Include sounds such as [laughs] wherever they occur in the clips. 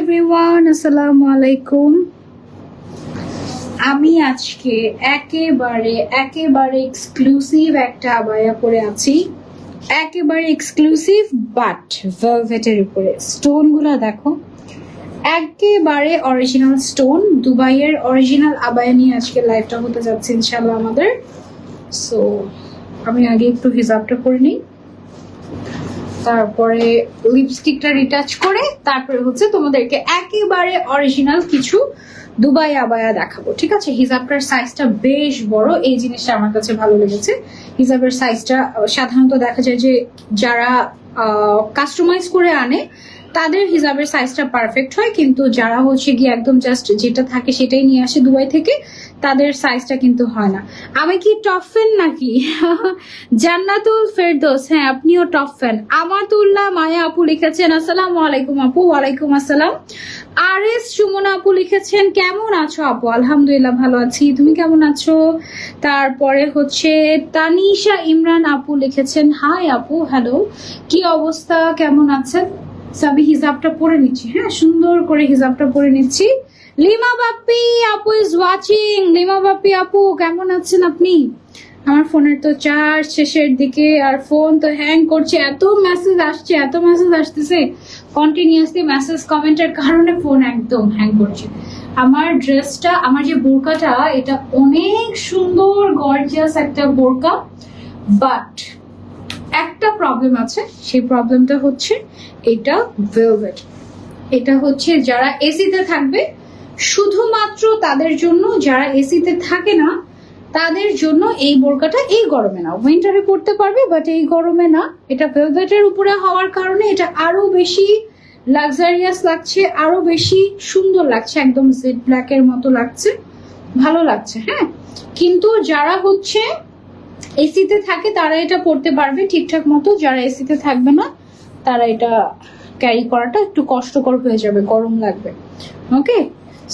Everyone আসসালামু আলাইকুম। আমি আজকে একেবারে একেবারে এক্সক্লুসিভ একটা আবায়া পরে আছি। একেবারে এক্সক্লুসিভ বাট ভেলভেটের উপরে। স্টোনগুলো দেখো। একেবারে অরিজিনাল স্টোন দুবাইয়ের অরিজিনাল আবায়া নিয়ে আজকে লাইভটা হতে যাচ্ছে ইনশাল্লাহ আমাদের। সো আমি আগে একটু হিসাবটা করে নিই। তারপরে লিপস্টিকটা রিটাচ করে তারপরে হচ্ছে তোমাদেরকে একেবারে অরিজিনাল কিছু দুবাই আবায়া দেখাবো, ঠিক আছে? হিজাবটার সাইজটা বেশ বড়, এই জিনিসটা আমার কাছে ভালো লেগেছে। হিজাবের সাইজটা সাধারণত দেখা যায় যে যারা কাস্টমাইজ করে আনে তাদের হিজাবের সাইজটা পারফেক্ট হয়, কিন্তু যারা হচ্ছে গিয়ে একদম জাস্ট যেটা থাকে সেটাই নিয়ে আসে দুবাই থেকে, তাদের সাইজটা কিন্তু হয় না। আমি কি টপ ফ্যান নাকি? [laughs] জান্নাতুল ফেরদোস হ্যাঁ আপনিও টপ ফ্যান আমাতুল্লাহ মায়া আপু লিখেছেন, আসসালামু আলাইকুম আপু, ওয়ালাইকুম আসসালাম। আর এস সুমনা আপু লিখেছেন, কেমন আছো আপু? আলহামদুলিল্লাহ ভালো আছি। তুমি কেমন আছো? তারপরে হচ্ছে তানিশা ইমরান আপু লিখেছেন, হাই আপু, হ্যালো, কি অবস্থা? কেমন আছেন? আমি হিজাবটা পরে নিচ্ছি। হ্যাঁ সুন্দর করে হিজাবটা পরে নিচ্ছি। লিমা বাপ্পি, আপু ইজ ওয়াচিং লিমা বাপ্পি, আপু, কেমন আছেন আপনি? আমার ফোনের তো চার্জ শেষের দিকে আর ফোন তো হ্যাং করছে। এত মেসেজ আসছে, এত মেসেজ আসতেছে। কন্টিনিউয়াসলি মেসেজ কমেন্টের কারণে ফোন একদম হ্যাং করছে। আমার ড্রেসটা আমার যে বোরকাটা, এটা অনেক সুন্দর গর্জিয়াস একটা বোরকা। বাট একটা প্রবলেম আছে, সেই প্রবলেমটা হচ্ছে এটা ভেলভেট এটা হচ্ছে যারা এসিতে থাকবে, শুধুমাত্র তাদের জন্য, যারা এসিতে থাকে না, তাদের জন্য এই বোরকাটা এই গরমে না। উইন্টারে পড়তে পারবে বাট এই গরমে না। এটা ভেলভেটের উপরে হওয়ার কারণে এটা আরও বেশি লাক্সারিয়াস লাগছে, আরও বেশি সুন্দর লাগছে, একদম জেড ব্ল্যাকের মতো লাগছে। ভালো লাগছে হ্যাঁ? কিন্তু যারা হচ্ছে এসিতে থাকে, তারা এটা পড়তে পারবে ঠিকঠাক মতো। যারা এসিতে থাকবে না, তারা এটা ক্যারি করাটা একটু কষ্টকর হয়ে যাবে, গরম লাগবে। ওকে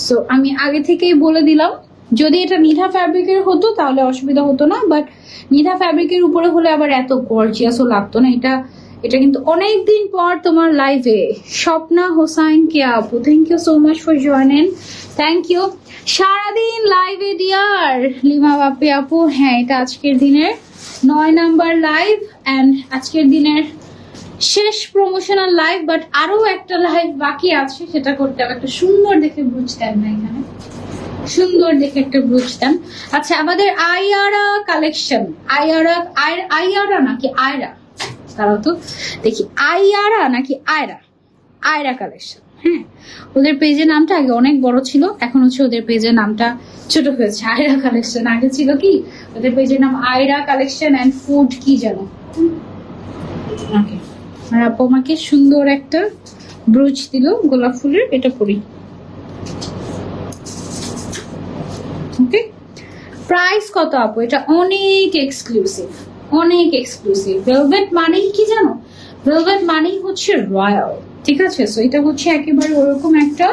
সো আমি আগে থেকেই বলে দিলাম, যদি এটা নিধা ফ্যাব্রিকের হতো, তাহলে অসুবিধা হতো না বাট নিধা ফ্যাব্রিকের উপরে হলে আবার এত গর্জিয়াসও লাগতো না। এটা এটা কিন্তু অনেক দিন পর তোমার লাইভে স্বপ্না, হোসাইন কে আপু thank you so much for join thank you সারাদিন লাইভে ডিয়ার লিমা বাপি আপু হ্যাঁ এটা আজকের দিনের। নয় নাম্বার লাইভ অ্যান্ড আজকের দিনের শেষ প্রমোশনাল লাইভ বাট আরও একটা লাইভ বাকি আছে, সেটা করতে হবে। একটা সুন্দর দেখে বুঝতেন না এখানে। সুন্দর দেখে একটা বুঝতাম আচ্ছা আমাদের আইয়ারা কালেকশন আইয়ারা আইয়ারা নাকি আয়রা? তারাও তো দেখি আইয়ারা নাকি আয়রা? আয়রা কালেকশন হ্যাঁ? ওদের পেজের নামটা আগে অনেক বড় ছিল, এখন হচ্ছে ওদের পেজের নামটা ছোট হয়েছে। আয়রা কালেকশন আগে ছিল কি? ওদের পেজের নাম আয়রা কালেকশন অ্যান্ড ফুড কি জানো আর আপু আমাকে সুন্দর একটা ব্রুচ দিল, গোলাপ ফুলের, এটা পরি। ওকে প্রাইস কত আপু? এটা অনেক এক্সক্লুসিভ অনেক এক্সক্লুসিভ ভেলভেট মানেই কি জানো? ভেলভেট মানেই হচ্ছে রয়্যাল ঠিক আছে? সো এটা হচ্ছে একেবারে ওরকম একটা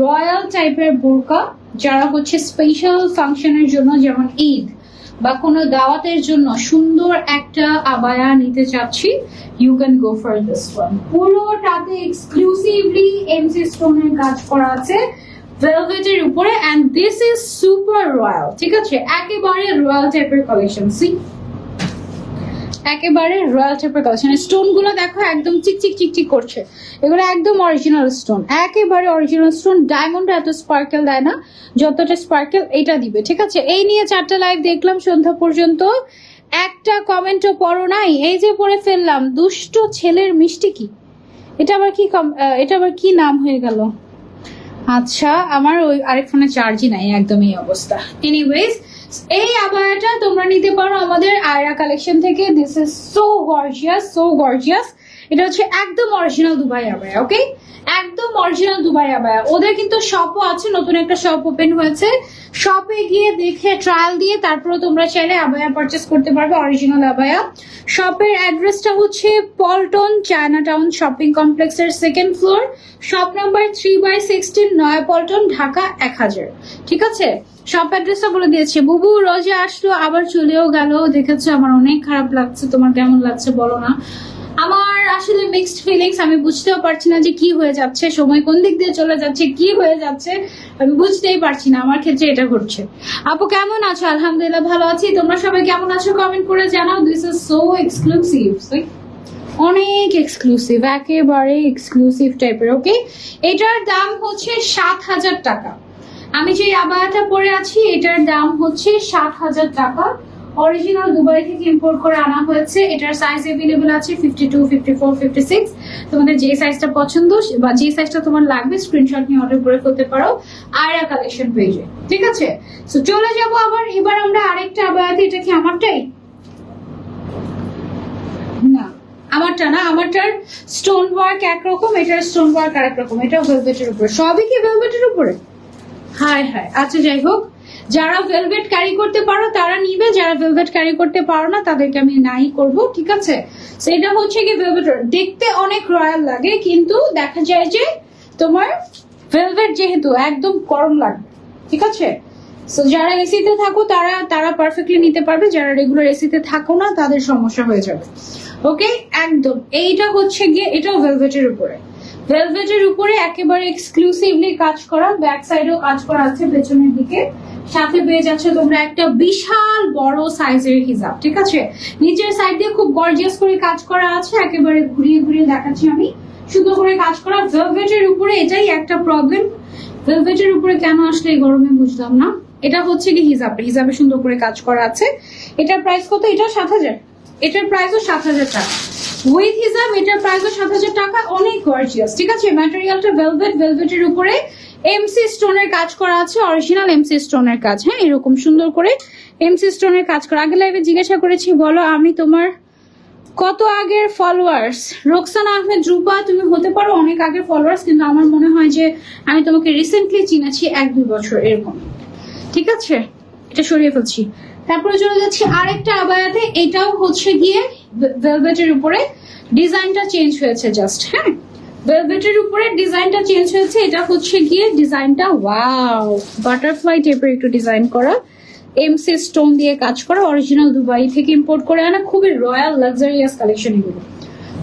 রয়্যাল টাইপের বোরকা, যারা হচ্ছে স্পেশাল ফাংশনের জন্য, যেমন ঈদ বা কোনো দাওয়াতের জন্য সুন্দর একটা আবায়া নিতে চাচ্ছি। You can go for this one পুরোটাতে exclusively MC স্টোনের কাজ করা আছে ভেলভেটের উপরে and this is super royal ঠিক আছে? একেবারে রয়্যাল টাইপের কালেকশন সি একেবারে রয়্যাল টাইপের কালেকশন স্টোনগুলো দেখো, একদম চিকচিক চিকচিক করছে। এগুলো একদম অরিজিনাল স্টোন একেবারে অরিজিনাল স্টোন ডায়মন্ড এত স্পার্কেল দেয় না। যতটা স্পার্কেল এটা দিবে, ঠিক আছে? এই নিয়ে চারটা লাইভ দেখলাম সন্ধ্যা পর্যন্ত। একটা কমেন্টও পড়ো নাই। এই যে পড়ে ফেললাম, দুষ্ট ছেলের মিষ্টি কি? এটা আবার কি এটা আবার কি নাম হয়ে গেল? আচ্ছা আমার ওই আরেক ফোনে চার্জই নাই, একদম এই অবস্থা। এনিওয়েজ এই আবায়াটা তোমরা নিতে পারো আমাদের আয়রা কালেকশন থেকে। This is so gorgeous so gorgeous এটা হচ্ছে একদম অরিজিনাল দুবাই আবায়া ওকে একদম অরিজিনাল দুবাই আবায়া। ওদের কিন্তু শপও আছে, নতুন একটা শপ ওপেন হয়েছে। শপে গিয়ে দেখে ট্রায়াল দিয়ে তারপরে তোমরা চাইলে আবায়া পারচেস করতে পারবে অরিজিনাল আবায়া। শপের অ্যাড্রেসটা হচ্ছে পল্টন চায়না টাউন শপিং কমপ্লেক্সের second floor shop number three by sixteen Naya Paltan Dhaka এক হাজার। ঠিক আছে? শপ অ্যাড্রেসটা বলে দিয়েছে। বুবু, রোজে আসলো, আবার চলেও গেল। দেখেছ, আমার অনেক খারাপ লাগছে। তোমার কেমন লাগছে বলো না। আমার আসলে মিক্সড ফিলিংস আমি বুঝতেও পারছি না যে কি হয়ে যাচ্ছে, সময় কোন দিক দিয়ে চলে যাচ্ছে, কি হয়ে যাচ্ছে, আমি বুঝতেই পারছি না আমার ক্ষেত্রে এটা ঘটছে। আপু, কেমন আছো? আলহামদুলিল্লাহ ভালো আছি। তোমরা সবাই কেমন আছো? কমেন্ট করে জানাও। দিস ইজ সো এক্সক্লুসিভ অনেক এক্সক্লুসিভ একেবারে এক্সক্লুসিভ টাইপের ওকে এটার দাম হচ্ছে সাত হাজার টাকা। আমি যে আবায়াটা পরে আছি, এটার দাম হচ্ছে সাত হাজার টাকা। অরিজিনাল দুবাই থেকে ইম্পোর্ট করে আনা হয়েছে? এটার সাইজ অ্যাভেলেবল আছে fifty two fifty four fifty six তোমাদের যে সাইজটা পছন্দ, বা যে সাইজটা তোমার লাগবে স্ক্রিনশট নিয়ে অর্ডার করে ফেলতে পারো। আয়রা কালেকশন পেজে ঠিক আছে? তো চলে যাব আবার। এবার আমরা আরেকটা আবায়াতে। এটা কি আমারটাই? না, আমারটা না, আমারটার স্টোন ওয়ার্ক একরকম, এটার স্টোন ওয়ার্ক আর রকম এটা ভেলভেটের উপরে। সবই কি ভেলভেটের উপরে? হায় হায়। আচ্ছা যাই হোক। যারা ভেলভেট ক্যারি করতে পারো, তারা নিবে। যারা ভেলভেট ক্যারি করতে পারো না, তাদেরকে আমি নাই করব, ঠিক আছে? সেটা হচ্ছে কি ভেলভেট দেখতে অনেক রয়্যাল লাগে, কিন্তু দেখা যায় যে তোমার ভেলভেট যেহেতু একদম গরম লাগবে, ঠিক আছে? সো যারা এসিতে থাকো, তারা তারা পারফেক্টলি নিতে পারবে। যারা রেগুলার এসিতে থাকো না, তাদের সমস্যা হয়ে যাবে। ওকে একদম। এইটা হচ্ছে গিয়ে, এটাও ভেলভেটের উপরে। ভেলভেটের উপরে একেবারে এক্সক্লুসিভলি কাজ করা ব্যাক সাইডেও কাজ করা আছে পেছনের দিকে। সাথে পেয়ে যাচ্ছে তোমরা একটা বিশাল বড় সাইজের হিজাব, ঠিক আছে? নিচের সাইড দিয়ে খুব গর্জিয়াস করে কাজ করা আছে, একেবারে ঘুরিয়ে ঘুরিয়ে দেখাচ্ছি আমি। সুন্দর করে কাজ করা, ভেলভেটের উপরে এটাই একটা প্রবলেম ভেলভেটের উপরে কেন আসলে এই গরমে বুঝলাম না। এটা হচ্ছে কি হিজাব, হিজাবে সুন্দর করে কাজ করা আছে। এটার প্রাইস কত? এটা সাত হাজার। এটার প্রাইসও সাত হাজার টাকা। উইথ হিজাব এটার প্রাইসও সাত হাজার টাকা। অনেক গর্জিয়াস ঠিক আছে? ম্যাটেরিয়ালটা ভেলভেট ভেলভেটের উপরে এমসি স্টোনের কাজ করা আছে অরিজিনাল এমসি স্টোনের কাজ। হ্যাঁ এরকম সুন্দর করে এমসি স্টোনের কাজ করা। আগে লাইভে জিজ্ঞাসা করেছি, বলো, আমি তোমার কত আগের ফলোয়ার্স রোকসানা আহমেদ রূপা তুমি হতে পারো অনেক আগের ফলোয়ার্স কিন্তু আমার মনে হয় যে আমি তোমাকে রিসেন্টলি চিনেছি এক দুই বছর, এরকম। ঠিক আছে? এটা সরিয়ে ফেলছি। তারপরে চলে যাচ্ছি আরেকটা আবায়াতে। এটাও হচ্ছে গিয়ে ভেলভেটের উপরে। ডিজাইনটা চেঞ্জ হয়েছে জাস্ট হ্যাঁ? ভেলভেটের উপরে ডিজাইনটা চেঞ্জ হয়েছে। এটা হচ্ছে গিয়ে ডিজাইনটা ওয়াও বাটারফ্লাই টাইপের একটু ডিজাইন করা। এমসি স্টোন দিয়ে কাজ করা। অরিজিনাল দুবাই থেকে ইম্পোর্ট করে আনা। খুবই রয়্যাল লাক্সারিয়াস কালেকশন এগুলো।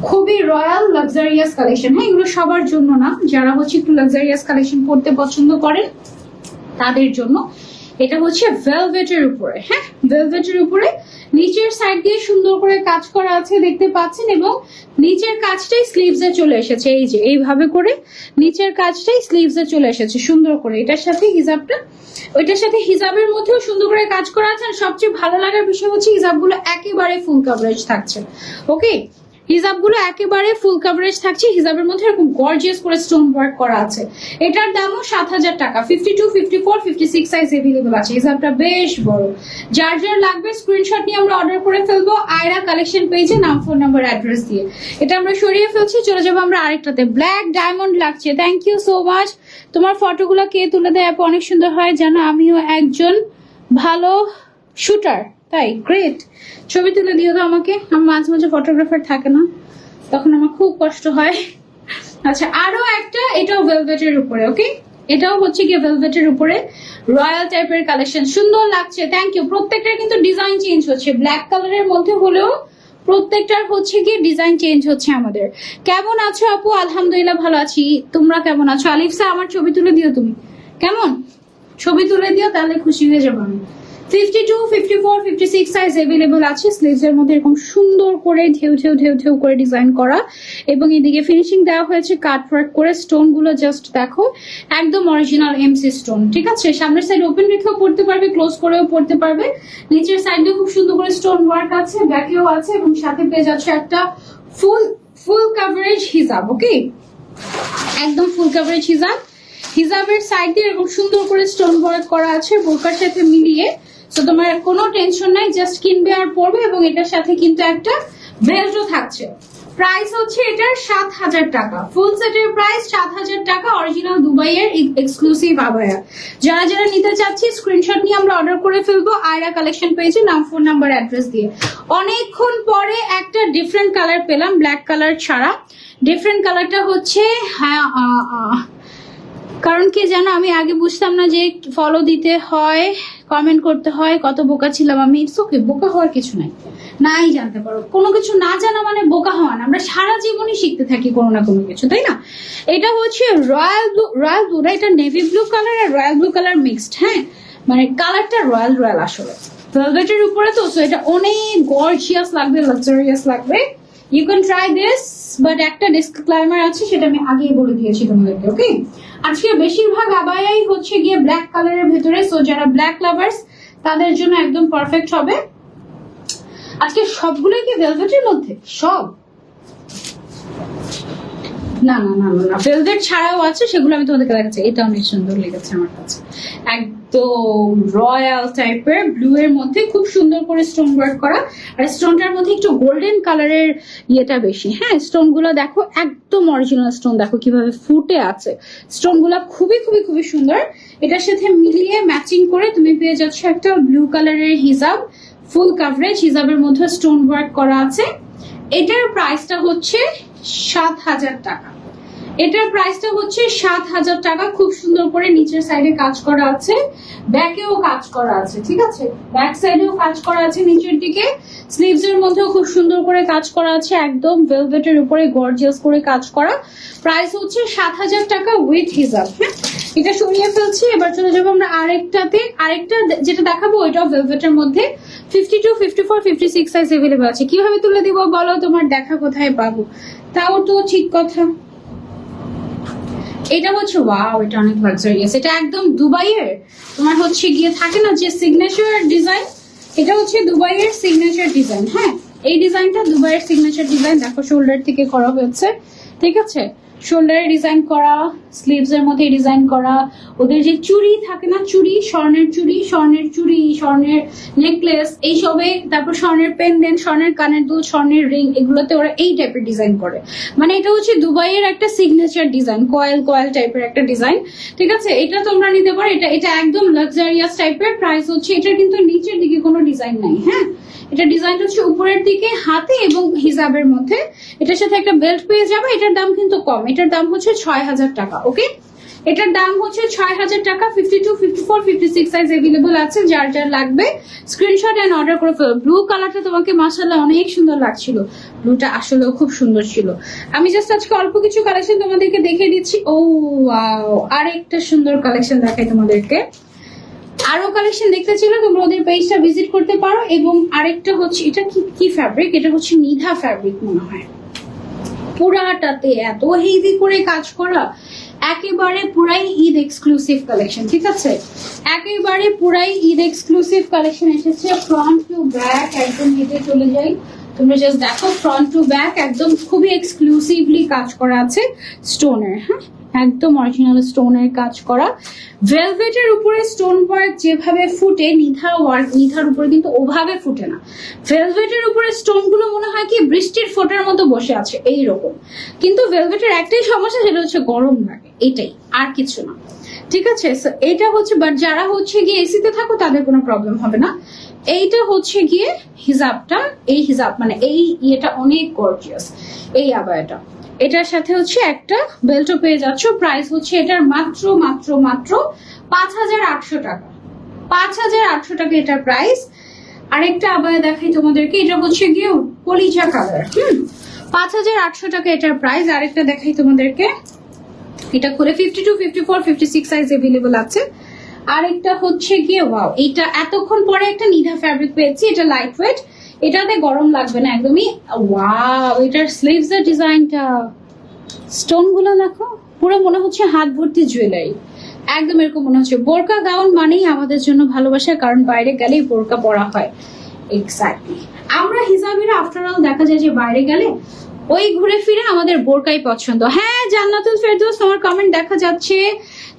খুবই রয়্যাল লাক্সারিয়াস কালেকশন হ্যাঁ এগুলো সবার জন্য না। যারা হচ্ছে একটু লাক্সারিয়াস কালেকশন পড়তে পছন্দ করেন, তাদের জন্য। এটা হচ্ছে ভেলভেটের উপরে হ্যাঁ? ভেলভেটের উপরে নিচের সাইড দিয়ে সুন্দর করে কাজ করা আছে, দেখতে পাচ্ছেন, এবং নিচের কাজটাই স্লিভস এ চলে এসেছে। এই যে, এইভাবে করে নিচের কাজটাই স্লিভস এ চলে এসেছে, সুন্দর করে। এটার সাথে হিজাবটা, ওইটার সাথে হিজাবের মধ্যেও সুন্দর করে কাজ করা আছে, আর সবচেয়ে ভালো লাগার বিষয় হচ্ছে হিজাবগুলো একেবারে ফুল কভারেজ থাকছে। ওকে হিজাবগুলো একেবারে ফুল কভারেজ থাকছে। হিজাবের মধ্যে এরকম গর্জিয়াস করে স্টোন ওয়ার্ক করা আছে। এটার দামও সাত হাজার টাকা। Fifty two fifty four fifty six size available আছে। হিজাবটা বেশ বড়। যার যার লাগবে স্ক্রিনশট নিয়ে আমরা অর্ডার করে ফেলব। আয়রা কালেকশন পেজে নাম ফোন নাম্বার অ্যাড্রেস দিয়ে। এটা আমরা সরিয়ে ফেলছি। চলে যাব আমরা আরেকটাতে। ব্ল্যাক ডায়মন্ড লাগছে। থ্যাংক ইউ সো মাচ তোমার ফটোগুলো কে তুলে দেয়? অনেক সুন্দর হয়। জানো, আমিও একজন ভালো শুটার তাই গ্রেট ছবি তুলে দিও তো আমাকে। আমার মাঝে মাঝে ফটোগ্রাফার থাকে না। তখন আমার খুব কষ্ট হয়। আচ্ছা আরও একটা, এটাও ভেলভেটের উপরে ওকে এটাও হচ্ছে গিয়ে ভেলভেটের উপরে। রয়্যাল টাইপের কালেকশন সুন্দর লাগছে থ্যাংক ইউ প্রত্যেকটার কিন্তু ডিজাইন চেঞ্জ হচ্ছে। ব্ল্যাক কালারের মধ্যে হলেও প্রত্যেকটার হচ্ছে গিয়ে ডিজাইন চেঞ্জ হচ্ছে আমাদের। কেমন আছো আপু? আলহামদুলিল্লাহ ভালো আছি। তোমরা কেমন আছো? আলিফসা আমার ছবি তুলে দিও তুমি। কেমন? ছবি তুলে দিও, তাহলে খুশি হয়ে যাব আমি। পড়তে পারবে ক্লোজ করেও পড়তে পারবে। নিচের সাইডে খুব সুন্দর করে স্টোন ওয়ার্ক আছে ব্যাকেও আছে এবং সাথে পেয়ে যাচ্ছে একটা ফুল ফুল কাভারেজ হিজাব ওকে একদম ফুল কাভারেজ হিজাব। হিজাবের সাইড দিয়ে সুন্দর করে স্টোন ওয়ার্ক করা আছে, বোরকার সাথে মিলিয়ে। তো তোমার কোনো টেনশন নাই জাস্ট কিনবে আর পড়বে এবং এটার সাথে কিন্তু একটা বেল্টও থাকছে। প্রাইস হচ্ছে এটার সাত হাজার টাকা। ফুল সেটের প্রাইস সাত হাজার টাকা অরিজিনাল দুবাইয়ের এক্সক্লুসিভ আবায়া যারা যারা নিতে চাচ্ছি স্ক্রিনশট নিয়ে আমরা অর্ডার করে ফেলব। আয়রা কালেকশন পেয়েছে, নাম ফোন নাম্বার অ্যাড্রেস দিয়ে। অনেকক্ষণ পরে একটা ডিফারেন্ট কালার পেলাম ব্ল্যাক কালার ছাড়া। ডিফারেন্ট কালারটা হচ্ছে হ্যাঁ কারণ কি জানো, আমি আগে বুঝতাম না যে ফলো দিতে হয় কমেন্ট করতে হয়, কত বোকা ছিলাম আমি। ইটস ওকে বোকা হওয়ার কিছু নাই। নাই জানতে পারো। কোনো কিছু না জানা মানে বোকা হওয়া না। আমরা সারা জীবনই শিখতে থাকি কোনো না কোনো কিছু, তাই না? এটা হচ্ছে রয়্যাল ব্লু রয়্যাল ব্লু না এটা নেভি ব্লু কালার আর রয়্যাল ব্লু কালার মিক্সড হ্যাঁ? মানে কালারটা রয়্যাল রয়্যাল আসলে। ভেলভেটের উপরে তো এটা অনেক গর্জিয়াস লাগবে লাক্সারিয়াস লাগবে। You can try this but একটা ডিসক্লাইমার আছে, সেটা আমি আগেই বলে দিয়েছি তোমাদেরকে ওকে আজকে বেশিরভাগ আবায়াই হচ্ছে গিয়ে ব্ল্যাক কালারের ভেতরে সো যারা ব্ল্যাক লাভার্স তাদের জন্য একদম পারফেক্ট হবে। আজকে সবগুলোই কি ভেলভেটের মধ্যে? সব। না না না না ভেলভেট ছাড়াও আছে, সেগুলো আমি তোমাদেরকে দেখাচ্ছি। এটা অনেক সুন্দর লেগেছে আমার কাছে। একদম রয়্যাল টাইপের ব্লু এর মধ্যে খুব সুন্দর করে স্টোন ওয়ার্ক করা। আর স্টোনটার মধ্যে একটু গোল্ডেন কালারের ইয়েটা বেশি। হ্যাঁ স্টোনগুলো দেখো একদম অরিজিনাল স্টোন দেখো কীভাবে ফুটে আছে। স্টোনগুলা খুবই খুবই খুবই সুন্দর। এটার সাথে মিলিয়ে ম্যাচিং করে তুমি পেয়ে যাচ্ছ একটা ব্লু কালারের হিজাব। ফুল কাভারেজ হিজাবের মধ্যে স্টোন ওয়ার্ক করা আছে। এটার প্রাইসটা হচ্ছে সাত হাজার টাকা। এটার প্রাইসটা হচ্ছে সাত হাজার টাকা। খুব সুন্দর করে নিচের সাইডে কাজ করা আছে। ব্যাকেও কাজ করা আছে, ঠিক আছে? ব্যাক সাইডেও কাজ করা আছে নিচের দিকে। স্লিভস এর মধ্যেও খুব সুন্দর করে কাজ করা আছে, একদম ভেলভেটের উপরে গর্জিয়াস করে কাজ করা। প্রাইস হচ্ছে সাত হাজার টাকা উইথ হিসাব হ্যাঁ? এটা সরিয়ে ফেলছি, এবার চলে যাব আমরা আরেকটাতে। আরেকটা যেটা দেখাবো, ওইটাও ভেলভেটের মধ্যে। Fifty two fifty four fifty six size available আছে। কীভাবে তুলে দিব বলো? তোমার দেখা কোথায় পাবো? তাও তো ঠিক কথা। এটা হচ্ছে ওয়াও এটা অনেক লাক্সারিয়াস এটা একদম দুবাইয়ের, তোমার হচ্ছে গিয়ে থাকে না যে সিগনেচার ডিজাইন এটা হচ্ছে দুবাইয়ের সিগনেচার ডিজাইন হ্যাঁ? এই ডিজাইনটা দুবাইয়ের সিগনেচার ডিজাইন দেখো শোল্ডার থেকে করা হয়েছে, ঠিক আছে? শোল্ডারে ডিজাইন করা স্লিভস এর মধ্যে ডিজাইন করা, ওদের যে চুড়ি থাকে না, চুড়ি, স্বর্ণের চুড়ি স্বর্ণের চুড়ি, স্বর্ণের নেকলেস এইসবে, তারপর স্বর্ণের পেন্ডেন্ট স্বর্ণের কানের দুল, স্বর্ণের রিং এগুলোতে ওরা এই টাইপের ডিজাইন করে। মানে এটা হচ্ছে দুবাইয়ের একটা সিগনেচার ডিজাইন কয়েল কয়েল টাইপের একটা ডিজাইন ঠিক আছে? এটা তোমরা নিতে পারো, এটা এটা একদম লাক্সারিয়াস টাইপের প্রাইস হচ্ছে এটা কিন্তু নিচের দিকে কোনো ডিজাইন নাই হ্যাঁ? এটা ডিজাইন হচ্ছে উপরের দিকে, হাতে এবং হিজাবের মধ্যে। এটার সাথে একটা বেল্ট পেয়ে যাবে, এটার দাম কিন্তু কম। এটার দাম হচ্ছে ছয় হাজার টাকা, ওকে? এটার দাম হচ্ছে ছয় হাজার টাকা fifty two fifty four fifty six size available আছে, যার যার লাগবে। স্ক্রিনশট এন্ড অর্ডার করে ফেলো। ব্লু কালারটা তোমাকে মাসাল্লাহ অনেক সুন্দর লাগছিল। ব্লুটা আসলেও খুব সুন্দর ছিল। আমি জাস্ট আজকে অল্প কিছু কালেকশন তোমাদেরকে দেখে দিচ্ছি। ও ওয়াও আরেকটা সুন্দর কালেকশন দেখাই তোমাদেরকে। আরও কালেকশন দেখতে ছিল তোমরা ওদের পেজটা ভিজিট করতে পারো। এবং আরেকটা হচ্ছে, এটা কি কি ফ্যাব্রিক এটা হচ্ছে নিধা ফ্যাব্রিক মনে হয়। পুরাটাতে এত হেভি করে কাজ করা, একেবারে পুরাই ঈদ এক্সক্লুসিভ কালেকশন ঠিক আছে? একেবারে পুরাই ঈদ এক্সক্লুসিভ কালেকশন এসেছে ফ্রন্ট টু ব্যাক একদম হেঁটে চলে যাই। তোমরা জাস্ট দেখো ফ্রন্ট টু ব্যাক একদম খুবই এক্সক্লুসিভলি কাজ করা আছে স্টোনের হ্যাঁ? একদম অরিজিনাল স্টোনের কাজ করা। ভেলভেটের উপরে স্টোন ওয়ার্ক যেভাবে ফুটে নিধা ওয়ার্ক নিধার উপরে কিন্তু ওভাবে ফুটে না। ভেলভেটের উপরে স্টোনগুলো মনে হয় কি, বৃষ্টির ফোটার মতো বসে আছে এই রকম কিন্তু ভেলভেটের একটাই সমস্যা সেটা হচ্ছে গরম লাগে, এটাই, আর কিছু না। ঠিক আছে? এটা হচ্ছে বাট যারা হচ্ছে গিয়ে এসিতে থাকো, তাদের কোনো প্রবলেম হবে না। এইটা হচ্ছে গিয়ে হিজাবটা, এই হিজাব মানে এই ইয়েটা অনেক গর্জিয়াস এই আবায়াটা এটার সাথে হচ্ছে একটা বেল্টও পেয়ে যাচ্ছ। প্রাইস হচ্ছে এটার মাত্র মাত্র মাত্র পাঁচ হাজার আটশো টাকা। পাঁচ হাজার আটশো টাকা এটার প্রাইস আরেকটা আবায়া দেখাই তোমাদেরকে, এটা হচ্ছে গিয়ে কলিজা কালার হুম? পাঁচ হাজার আটশো টাকা এটার প্রাইস আরেকটা দেখাই তোমাদেরকে। এটা করে fifty two fifty four fifty six size available আছে। আরেকটা হচ্ছে গিয়ে ওয়াও এটা এতক্ষণ পরে একটা নিধা ফ্যাব্রিক পেয়েছি, এটা লাইট ওয়েট এটাতে গরম লাগবে না, একদমই ওয়াও এটার স্লিভস এর ডিজাইনটা স্টোনগুলো দেখো, পুরো মনে হচ্ছে হাত ভর্তি জুয়েলারি একদম এরকম মনে হচ্ছে। বোরকা গাউন মানেই আমাদের জন্য ভালোবাসা, কারণ বাইরে গেলেই বোরকা পরা হয়। এক্স্যাক্টলি আমরা হিসাবের আফটার অল দেখা যায় যে বাইরে গেলে ওই ঘুরে ফিরে আমাদের বোরকাই পছন্দ। হ্যাঁ জান্নাতুল ফেরদৌস তোমার কমেন্ট দেখা যাচ্ছে।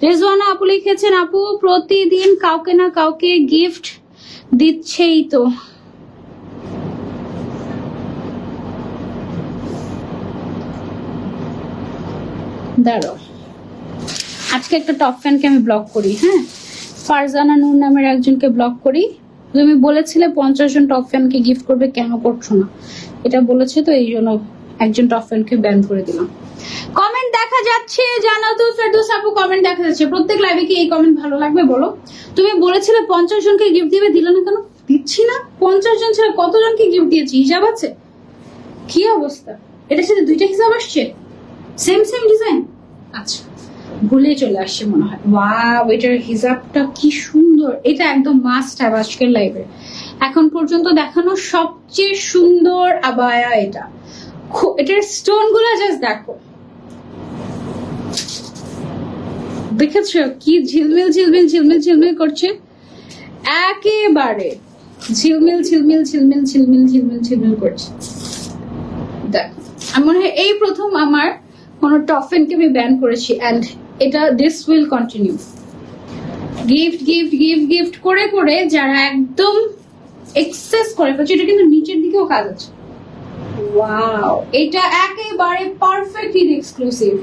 রেজওয়ানা আপু লিখেছেন, আপু, প্রতিদিন কাউকে না কাউকে গিফট দিচ্ছেই তো। দাঁড়াও। আজকে একটা টপ ফ্যানকে আমি ব্লক করি হ্যাঁ? ফারজানা নূর নামের একজনকে ব্লক করি। তুমি বলেছিলে পঞ্চাশ জন টপ ফ্যানকে গিফট করবে, কেন করছ না? এটা বলেছে তো, এই জন্য একজন টপ ফ্যানকে ব্যান করে দিলাম। কমেন্ট দেখা যাচ্ছে জানাও তো, ফেরদৌস আপু কমেন্ট দেখা যাচ্ছে। প্রত্যেক লাইভে কি এই কমেন্ট ভালো লাগবে, বলো? তুমি বলেছিলে পঞ্চাশ জনকে গিফট দিবে, দিলে না কেন? দিচ্ছি না। পঞ্চাশ জন ছেড়ে কতজনকে গিফট দিয়েছি? হিসাব আছে? কি অবস্থা? এটার সাথে দুইটা হিসাব আসছে? সেম সেম ডিজাইন আচ্ছা ভুলে চলে আসছে মনে হয়। ওয়াও এটার হিসাবটা কি সুন্দর। এটা একদম মাস্ট হ্যাভ আজকের লাইভে এখন পর্যন্ত দেখানো সবচেয়ে সুন্দর আবায়া এটা। এটার স্টোনগুলো জাস্ট দেখো। দেখেছ? কি ঝিলমিল ঝিলমিল ঝিলমিল ঝিলমিল করছে? একেবারে ঝিলমিল ঝিলমিল ঝিলমিল ঝিলমিল ঝিলমিল ঝিলমিল করছে। দেখো, আমার মনে হয় এই প্রথম আমার কোন টফেনকে আমি ব্যান করেছি অ্যান্ড এটা this will continue gift gift gift gift করে করে যারা একদম এক্সেস করে ফেলছে, এটা কিন্তু নিচের দিকেও কাজ আছে। এটা একেবারে পারফেক্টলি এক্সক্লুসিভ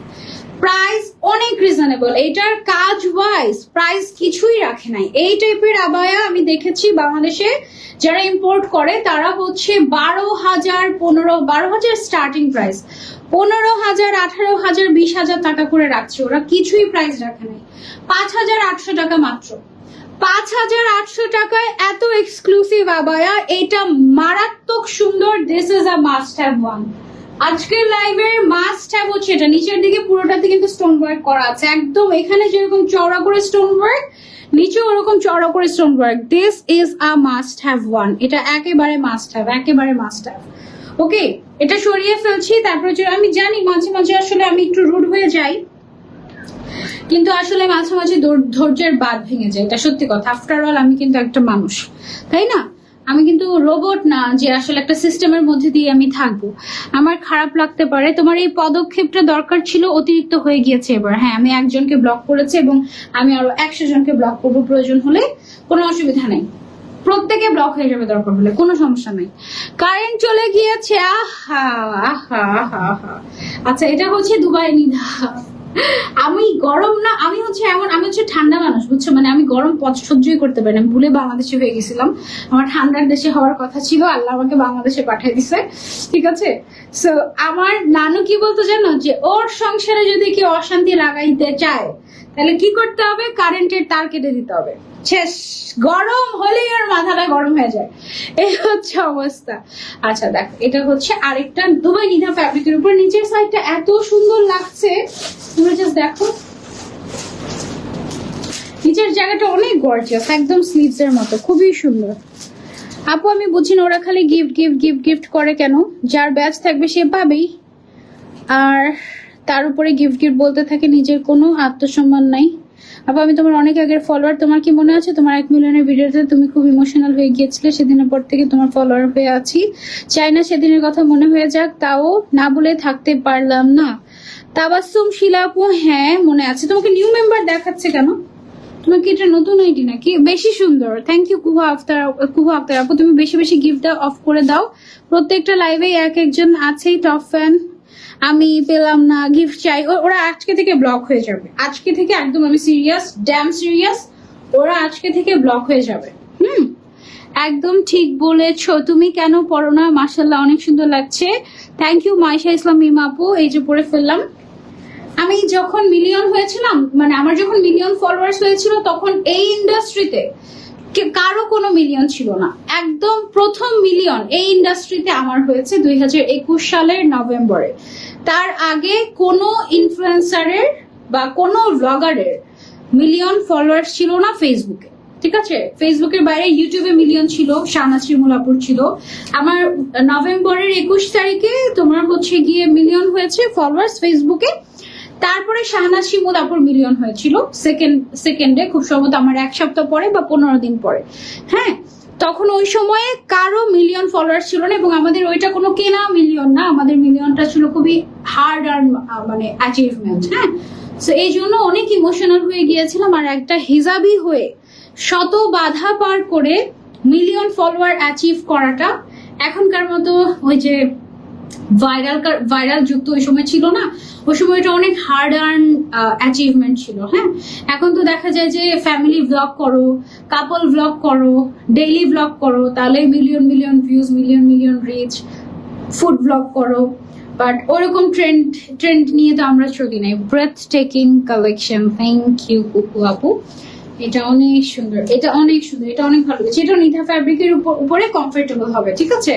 প্রাইস অনেক রিজনেবল এটার কাজ ওয়াইজ প্রাইস কিছুই রাখে নাই। এই টাইপের আবায়া আমি দেখেছি বাংলাদেশে যারা ইম্পোর্ট করে, তারা হচ্ছে বারো হাজার পনেরো, বারো হাজার স্টার্টিং প্রাইস পনেরো হাজার, আঠারো হাজার, বিশ হাজার টাকা করে রাখছে। ওরা কিছুই প্রাইস রাখে নাই। পাঁচ হাজার আটশো টাকা মাত্র। পাঁচ হাজার আটশো টাকায় এত এক্সক্লুসিভ আবায়া, এটা মারাত্মক সুন্দর this is a must have one আজকের লাইভের মাস্ট হ্যাভ হচ্ছে এটা। নিচের দিকে পুরোটাতে কিন্তু স্টোন ওয়ার্ক করা আছে। একদম এখানে যেরকম চওড়া করে স্টোন ওয়ার্ক নিচে ওরকম চওড়া করে stone work this is a must have one এটা একেবারে মাস্ট হ্যাভ একেবারে মাস্ট হ্যাভ ওকে এটা সরিয়ে ফেলছি। তারপরে আমি জানি মাঝে মাঝে আসলে আমি একটু রুড হয়ে যাই। কিন্তু আসলে মাঝে মাঝে ধৈর- ধৈর্যের বাদ ভেঙে যায়। এটা সত্যি কথা। আফটার অল আমি কিন্তু একটা মানুষ। তাই না? আমি কিন্তু রোবট না যে আসলে একটা সিস্টেমের মধ্যে দিয়ে আমি থাকব। আমার খারাপ লাগতে পারে। তোমার এই পদক্ষেপটা দরকার ছিল, অতিরিক্ত হয়ে গিয়েছে এবার। হ্যাঁ আমি একজনকে ব্লক করেছি এবং আমি আরও একশো জনকে ব্লক করব। প্রয়োজন হলে কোনো অসুবিধা নেই। প্রত্যেকে ব্লক হয়ে যাবে দরকার হলে, কোনো সমস্যা নেই। কারেন্ট চলে গিয়েছে। আহা আহা আহা। আচ্ছা এটা হচ্ছে দুবাই নিধা। আমি গরম না, আমি হচ্ছে এমন, আমি হচ্ছে ঠান্ডা মানুষ, বুঝছ? মানে আমি গরম পথ সহ্যই করতে পারি না। ভুলে বাংলাদেশে হয়ে গেছিলাম। আমার ঠান্ডার দেশে হওয়ার কথা ছিল, আল্লাহ আমাকে বাংলাদেশে পাঠিয়ে দিছে। ঠিক আছে? সো আমার নানু কি বলতো জানো? যে ওর সংসারে যদি কেউ অশান্তি লাগাইতে চায়, তাহলে কি করতে হবে? কারেন্টের তার কেটে দিতে হবে। শেষ। গরম হলেই ওর মাথাটা গরম হয়ে যায়। এই হচ্ছে অবস্থা। আচ্ছা দেখ, এটা হচ্ছে আরেকটা দুবাই নিধা ফ্যাব্রিকের উপর। নিচের সাইডটা এত সুন্দর লাগছে। তুমি জাস্ট দেখো। নিচের জায়গাটা অনেক গর্জিয়াস একদম স্লিভস এর মতো, খুবই সুন্দর। আপু, আমি বুঝি না, ওরা খালি গিফট গিফট গিফট গিফট করে কেন? যার ব্যাচ থাকবে সে পাবেই। আর তার উপরে গিফট গিফট বলতে থাকে, নিজের কোনো আত্মসম্মান নাই। আপু, আমি তোমার অনেক আগের ফলোয়ার তোমার কি মনে আছে? তোমার এক মিলিয়নের ভিডিওতে তুমি খুব ইমোশনাল হয়ে গিয়েছিলে, সেদিনের পর থেকে তোমার ফলোয়ার হয়ে আছি। চাই না সেদিনের কথা মনে হয়ে যাক, তাও না বলে থাকতে পারলাম না। তাবাসুম শিলা আপু হ্যাঁ মনে আছে। তোমাকে নিউ মেম্বার দেখাচ্ছে কেন? তোমার কি এটা নতুন আইডি নাকি? বেশি সুন্দর। থ্যাংক ইউ কুহা আফতার কুহা আফতার আপু, তুমি বেশি বেশি গিফট অফ করে দাও। প্রত্যেকটা লাইভে এক একজন আছেই টপ ফ্যান আমি পেলাম না গিফট চাই। ওরা আজকে থেকে ব্লক হয়ে যাবে। আজকে থেকে একদম আমি সিরিয়াস ড্যাম সিরিয়াস ওরা আজকে থেকে ব্লক হয়ে যাবে। হুম? একদম ঠিক বলেছ। তুমি কেন পড়ো না? মাসাল্লাহ অনেক সুন্দর লাগছে। থ্যাংক ইউ মাইশা ইসলাম, মিম আপু। এই যে পড়ে ফেললাম। আমি যখন মিলিয়ন হয়েছিলাম মানে আমার যখন মিলিয়ন ফলোয়ার্স হয়েছিল, তখন এই ইন্ডাস্ট্রিতে কারও কোনো মিলিয়ন ছিল না। একদম প্রথম মিলিয়ন এই ইন্ডাস্ট্রিতে আমার হয়েছে দুই হাজার একুশ সালের নভেম্বরে। তার আগে কোনো ইনফ্লুয়েন্সারের বা কোনো ব্লগারের মিলিয়ন ফলোয়ার্স ছিল না ফেসবুকে ঠিক আছে? ফেসবুকের বাইরে ইউটিউবে মিলিয়ন ছিল, শাহনাজ শ্রীমুলাপুর ছিল। আমার নভেম্বরের একুশ তারিখে তোমার হচ্ছে গিয়ে মিলিয়ন হয়েছে ফলোয়ার্স ফেসবুকে তারপরে শাহনাজ শিমুল আপুর মিলিয়ন হয়েছিল। সেকেন্ড সেকেন্ডে খুব সম্ভবত আমার এক সপ্তাহ পরে বা পনেরো দিন পরে। হ্যাঁ তখন ওই সময়ে কারও মিলিয়ন ফলোয়ার্স ছিল না এবং আমাদের ওইটা কোনো কেনা মিলিয়ন না, আমাদের মিলিয়নটা ছিল খুবই হার্ড আর্ন মানে অ্যাচিভমেন্ট হ্যাঁ। তো এই জন্য অনেক ইমোশনাল হয়ে গিয়েছিলাম আর একটা হিজাবি হয়ে শত বাধা পার করে মিলিয়ন ফলোয়ার অ্যাচিভ করাটা এখনকার মতো ওই যে ভাইরাল ভাইরাল যুক্ত ওই সময় ছিল না, ওই সময় এটা অনেক হার্ড আর্ন অ্যাচিভমেন্ট ছিল হ্যাঁ? এখন তো দেখা যায় যে ফ্যামিলি ব্লগ করো কাপল ব্লগ করো ডেইলি ব্লগ করো, তাহলে million million views million million reach food vlog করো বাট ওরকম ট্রেন্ড ট্রেন্ড নিয়ে তো আমরা চলি নাই। Breathtaking collection thank you Kuku আপু এটা অনেক সুন্দর, এটা অনেক সুন্দর, এটা অনেক ভালো। লেগেছে এটা নিধা ফ্যাব্রিকের উপরে কমফোর্টেবল হবে, ঠিক আছে?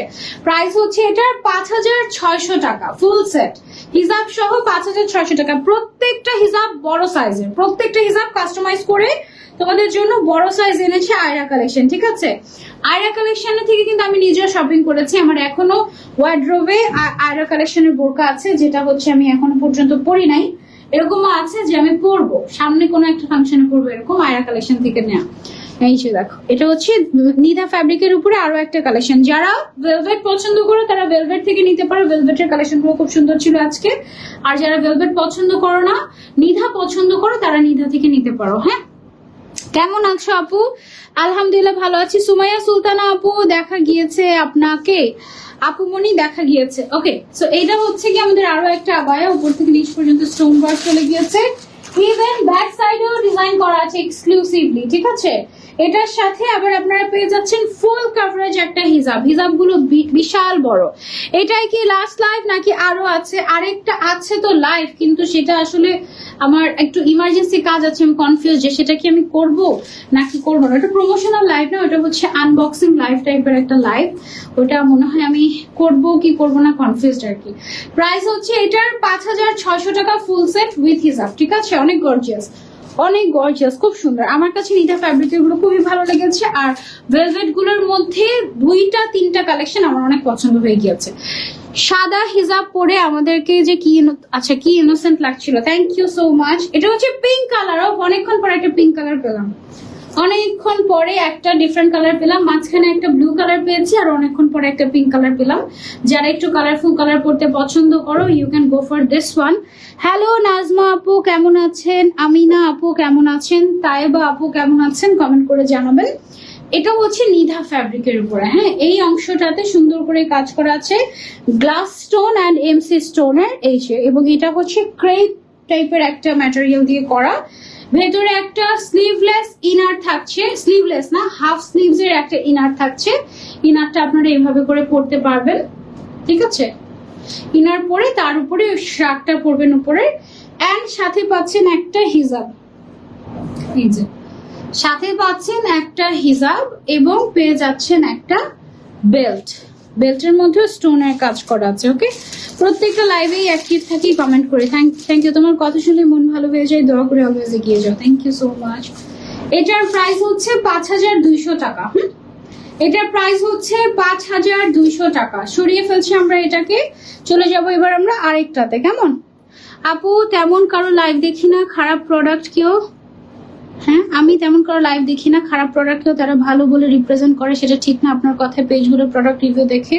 প্রাইস হচ্ছে এটার পাঁচ হাজার ছয়শো টাকা ফুল সেট হিসাব সহ পাঁচ হাজার ছয়শো টাকা। প্রত্যেকটা হিসাব বড় সাইজের প্রত্যেকটা হিসাব কাস্টমাইজ করে তোমাদের জন্য বড় সাইজ এনেছে আয়রা কালেকশন ঠিক আছে? আয়রা কালেকশনের থেকে কিন্তু আমি নিজেও শপিং করেছি। আমার এখনও ওয়ার্ড্রোবে আয়রা কালেকশনের বোরকা আছে, যেটা হচ্ছে আমি এখনও পর্যন্ত পরি নাই। এরকমও আছে যে আমি পরবো। সামনে কোনো একটা ফাংশনে পরবো এরকম আয়রা কালেকশন থেকে নেওয়া এই যে দেখো, এটা হচ্ছে নিধা ফ্যাব্রিকের উপরে আরও একটা কালেকশন যারা ভেলভেট পছন্দ করো, তারা ভেলভেট থেকে নিতে পারো। ভেলভেটের কালেকশনগুলো খুব সুন্দর ছিল আজকে। আর যারা ভেলভেট পছন্দ করো না, নিধা পছন্দ করো, তারা নিধা থেকে নিতে পারো হ্যাঁ? কেমন আছো আপু? আলহামদুলিল্লাহ ভালো আছি। সুমাইয়া সুলতানা আপু, দেখা গিয়েছে আপনাকে। আপু মনি, দেখা গিয়েছে। ওকে সো এইটা হচ্ছে কি আমাদের আরও একটা আবায়া। উপর থেকে নিচ পর্যন্ত স্টোন ওয়ার্ক চলে গিয়েছে। ইভেন ব্যাক সাইডেও ডিজাইন করা আছে এক্সক্লুসিভলি ঠিক আছে? এটার সাথে আবার আপনারা পেয়ে যাচ্ছেন ফুল কাভারেজ একটা হিজাব। হিজাবগুলো বিশাল বড়। এটাই কি লাস্ট লাইফ নাকি আরও আছে? আরেকটা আছে তো লাইফ কিন্তু সেটা আসলে আমার একটু ইমার্জেন্সি কাজ আছে, আমি কনফিউজ যে সেটা কি আমি করব নাকি করব না? এটা প্রমোশনাল লাইভ না, ওটা হচ্ছে আনবক্সিং লাইভ টাইপের একটা লাইভ ওটা মনে হয় আমি করব কি করব না কনফিউজড আর কি। প্রাইস হচ্ছে এটার পাঁচ হাজার ছয়শো টাকা ফুল সেট উইথ হিসাব ঠিক আছে? অনেক গর্জিয়াস অনেক গর্জিয়াস খুব সুন্দর। আমার কাছে নিতা ফ্যাব্রিকগুলো খুবই ভালো লেগেছে, আর ভেলভেটগুলোর মধ্যে দুইটা, তিনটা কালেকশন আমার অনেক পছন্দ হয়ে গিয়েছে। সাদা হিজাব পরে আমাদেরকে যে কি আচ্ছা কি ইনোসেন্ট লাগছিল। থ্যাংক ইউ সো মাচ এটা হচ্ছে পিঙ্ক কালার অনেকক্ষণ পরে একটা পিঙ্ক কালার পেলাম। অনেকক্ষণ পরে একটা ডিফারেন্ট কালার পেলাম, মাঝখানে একটা ব্লু কালার পেয়েছি আর অনেকক্ষণ পরে একটা পিঙ্ক কালার পেলাম। যারা একটু কালারফুল কালার পড়তে পছন্দ করো you can go for this one hello Nazma আপু, কেমন আছেন? আমিনা আপু, কেমন আছেন? তাইবা আপু, কেমন আছেন? কমেন্ট করে জানাবেন। এটা হচ্ছে নিধা ফ্যাব্রিকের উপরে হ্যাঁ? এই অংশটাতে সুন্দর করে কাজ করা আছে গ্লাস স্টোন অ্যান্ড এমসি স্টোনের এই যে, এবং এটা হচ্ছে ক্রেপ টাইপের একটা ম্যাটেরিয়াল দিয়ে করা। ভেতরে একটা স্লিভলেস ইনার থাকছে। স্লিভলেস না হাফ স্লিভস এর একটা ইনার থাকছে। ইনারটা আপনারা এইভাবে করে পরতে পারবেন। ঠিক আছে? ইনার পরে তার উপরে শার্টটা পরবেন উপরে। অ্যান্ড সাথে পাচ্ছেন একটা হিজাব এই যে। সাথে পাচ্ছেন একটা হিজাব এবং পেয়ে যাচ্ছেন একটা বেল্ট বেল্টের মধ্যে স্টোনের কাজ করা আছে ওকে প্রত্যেকটা লাইভেই অ্যাক্টিভ থাকি কমেন্ট করে। থ্যাংক থ্যাংক ইউ তোমার কথা শুনে মন ভালো হয়ে যায়। দোয়া করে অলওয়েজ এগিয়ে যাও। থ্যাংক ইউ সো মাচ এটার প্রাইস হচ্ছে পাঁচ হাজার দুইশো টাকা, হুম? এটার প্রাইস হচ্ছে পাঁচ হাজার দুইশো টাকা। সরিয়ে ফেলছি আমরা এটাকে। চলে যাব এবার আমরা আরেকটাতে, কেমন? আপু, তেমন কারও লাইভ দেখি না, খারাপ প্রোডাক্ট কেউ? হ্যাঁ আমি তেমন করে লাইভ দেখি না। খারাপ প্রোডাক্টকেও তারা ভালো বলে রিপ্রেজেন্ট করে, সেটা ঠিক না। আপনার কথায় পেজগুলো প্রোডাক্ট রিভিউ দেখে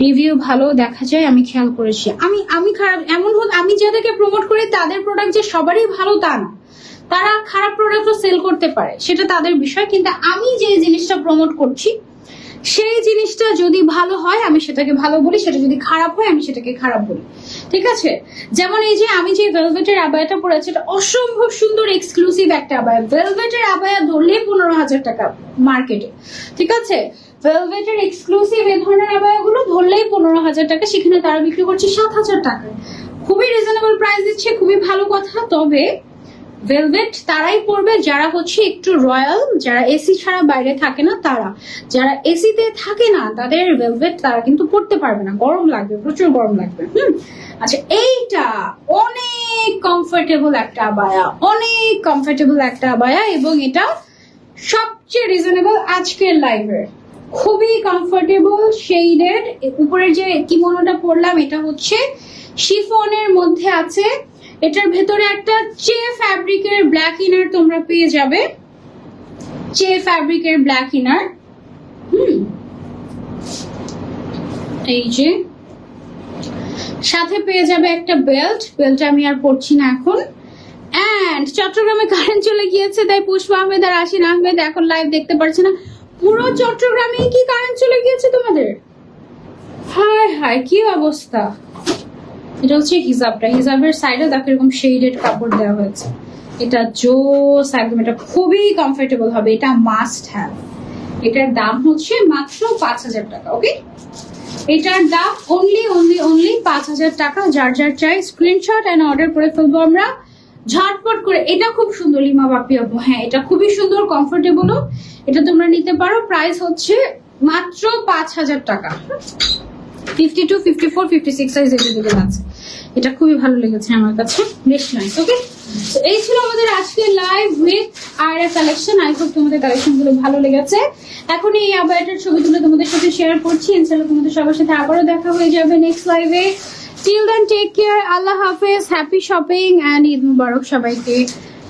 রিভিউ ভালো দেখা যায়, আমি খেয়াল করেছি। আমি আমি খারাপ, এমন হোক আমি যাদেরকে প্রমোট করি, তাদের প্রোডাক্ট যে সবারই ভালো তা না। তারা খারাপ প্রোডাক্টও সেল করতে পারে, সেটা তাদের বিষয়। কিন্তু আমি যে জিনিসটা প্রমোট করছি সেই জিনিসটা যদি ভালো হয়, আমি সেটাকে ভালো বলি, সেটা যদি খারাপ হয়, আমি সেটাকে খারাপ বলি। ঠিক আছে? যেমন এই যে আমি যে ভেলভেটের আবায়াটা পরেছি এটা অসম্ভব সুন্দর এক্সক্লুসিভ একটা আবায়া। ভেলভেটের আবায়া ধরলে পনেরো হাজার টাকা মার্কেটে ঠিক আছে? ভেলভেটের এক্সক্লুসিভ এ ধরনের আবায়াগুলো ধরলেই পনেরো হাজার টাকা, সেখানে তারা বিক্রি করছে সাত হাজার টাকায় খুবই রিজনেবল প্রাইস দিচ্ছে, খুবই ভালো কথা, তবে ভেলভেট তারাই পরবে যারা হচ্ছে একটু রয়্যাল, যারা এসি ছাড়া বাইরে থাকে না, তারা। যারা এসিতে থাকে না, তাদের ভেলভেট তারা কিন্তু পড়তে পারবে না। গরম লাগবে, প্রচুর গরম লাগবে। হুম? আচ্ছা এইটা অনেক কমফোর্টেবল একটা আবায়া। অনেক কমফোর্টেবল একটা আবায়া এবং এটা সবচেয়ে রিজনেবল আজকের লাইভের খুবই কমফোর্টেবল শেডেড উপরে যে কিমোনোটা পরলাম, এটা হচ্ছে শিফনের মধ্যে আছে। এটার ভেতরে একটা চে ফ্যাব্রিকের ব্ল্যাক ইনার তোমরা পেয়ে যাবে। চে ফ্যাব্রিকের ব্ল্যাক ইনার। হুম। এই যে। সাথে পেয়ে যাবে একটা বেল্ট। বেল্ট আমি আর পড়ছি না এখন। অ্যান্ড চট্টগ্রামে কারেন্ট চলে গিয়েছে, তাই পুষ্পা আহমেদ আর আশিন আহমেদ এখন লাইভ দেখতে পারছে না। পুরো চট্টগ্রামে কি কারেন্ট চলে গিয়েছে তোমাদের? হায় হায়, কি অবস্থা? এটা হচ্ছে হিজাবটা। হিজাবের সাইডে দেখো এরকম শেডেড কাপড় দেওয়া হয়েছে। এটা জোস একদম, এটা খুবই কমফোর্টেবল হবে। এটা মাস্ট হ্যাভ এটার দাম হচ্ছে মাত্র পাঁচ হাজার টাকা ওকে এটার দাম অনলি অনলি অনলি পাঁচ হাজার টাকা। যার যার চাই স্ক্রিনশট এন্ড অর্ডার করে ফেলব আমরা। ঝটপট করে, এটা খুব সুন্দর লিমা বাপি আপু হ্যাঁ এটা খুবই সুন্দর কমফোর্টেবলও এটা তোমরা নিতে পারো। প্রাইস হচ্ছে মাত্র পাঁচ হাজার টাকা। Fifty two fifty four fifty six size available আছে। এটা খুবই ভালো লেগেছে আমার কাছে। বেশ নাইস ওকে এই ছিল আমাদের আজকে live with Ayra collection I hope তোমাদের কালেকশনগুলো ভালো লেগেছে। এখন এই আবায়াটার ছবি তুলে তোমাদের সাথে শেয়ার করছি। ইনশাল্লাহ তোমাদের সবার সাথে আবারও দেখা হয়ে যাবে নেক্সট লাইভে till then take care Allah হাফেজ হ্যাপি শপিং অ্যান্ড ঈদ মুবারক সবাইকে।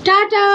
টাটা!